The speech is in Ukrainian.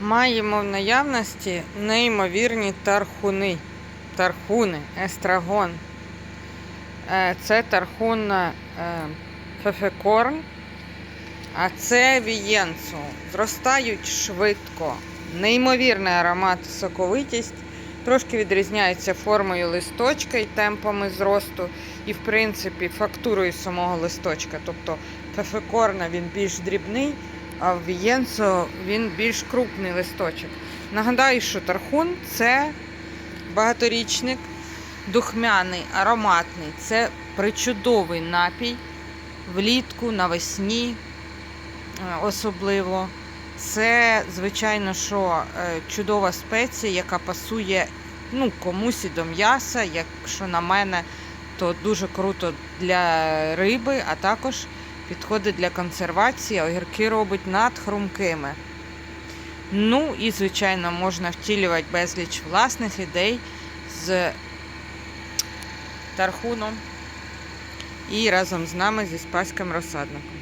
Маємо в наявності неймовірні тархуни. Тархуни, естрагон. Е, Це тархун е, фефекорн, а це вієнцу. Зростають швидко. Неймовірний аромат, соковитість. Трошки відрізняється формою листочка і темпами зросту, і, в принципі, фактурою самого листочка. Тобто фефекорна він більш дрібний, а в вієнцо він більш крупний листочок. Нагадаю, що тархун це багаторічник, духмяний, ароматний. Це причудовий напій влітку, навесні е, особливо. Це, звичайно, що е, чудова спеція, яка пасує ну, комусь і до м'яса. Якщо на мене, то дуже круто для риби, а також підходить для консервації, огірки робить надхрумкими. Ну і, звичайно, можна втілювати безліч власних ідей з тархуном і разом з нами зі спаським розсадником.